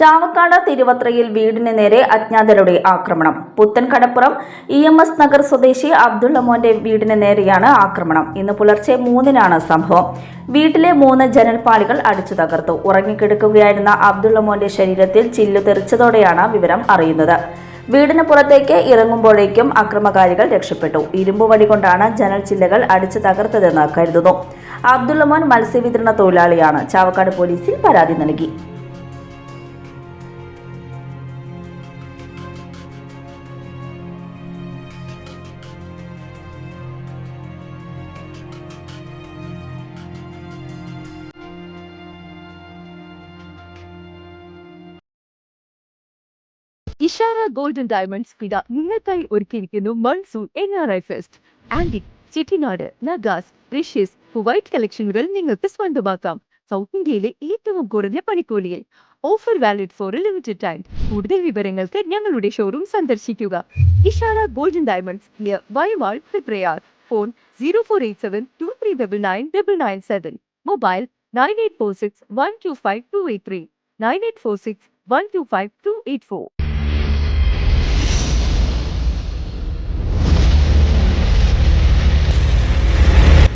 ചാവക്കാട് തിരുവത്രയിൽ വീടിന് നേരെ അജ്ഞാതരുടെ ആക്രമണം. Puthenkadappuram E M S Nagar സ്വദേശി അബ്ദുള്ള മോന്റെ വീടിന് നേരെയാണ് ആക്രമണം. ഇന്ന് പുലർച്ചെ മൂന്നിനാണ് സംഭവം. വീട്ടിലെ മൂന്ന് ജനൽപ്പാളികൾ അടിച്ചു തകർത്തു. ഉറങ്ങിക്കിടക്കുകയായിരുന്ന അബ്ദുള്ള മോന്റെ ശരീരത്തിൽ ചില്ലു തെറിച്ചതോടെയാണ് വിവരം അറിയുന്നത്. വീടിന് പുറത്തേക്ക് ഇറങ്ങുമ്പോഴേക്കും അക്രമകാരികൾ രക്ഷപ്പെട്ടു. ഇരുമ്പ് വടി കൊണ്ടാണ് ജനൽ ചില്ലകൾ അടിച്ചു തകർത്തതെന്ന് കരുതുന്നു. അബ്ദുള്ള മോൻ മത്സ്യവിതരണ തൊഴിലാളിയാണ്. ചാവക്കാട് പോലീസിൽ പരാതി നൽകി. ഇഷാര ഗോൾഡൻ ഡയമണ്ട്സ് പിത നിങ്ങൾക്കായി ഒരുക്കിയിരിക്കുന്നു monsoon N R I fest antique Chettinad നഗാസ് റിഷ്യസ് വൈറ്റ് കളക്ഷനുകൾ നിങ്ങൾക്ക് സ്വന്തമാക്കാം. സൗത്ത് ഇന്ത്യയിലെ ഏറ്റവും കുറഞ്ഞ പണിക്കൂലിയിൽ. Offer valid for limited time കൂടുതൽ വിവരങ്ങൾക്ക് ഞങ്ങളുടെ ഷോറൂം സന്ദർശിക്കുക. Ishara golden diamonds near Y Mall Prayar phone zero four eight seven two three double nine double nine seven mobile nine eight four six one two five two eight three nine eight four six one two five two eight four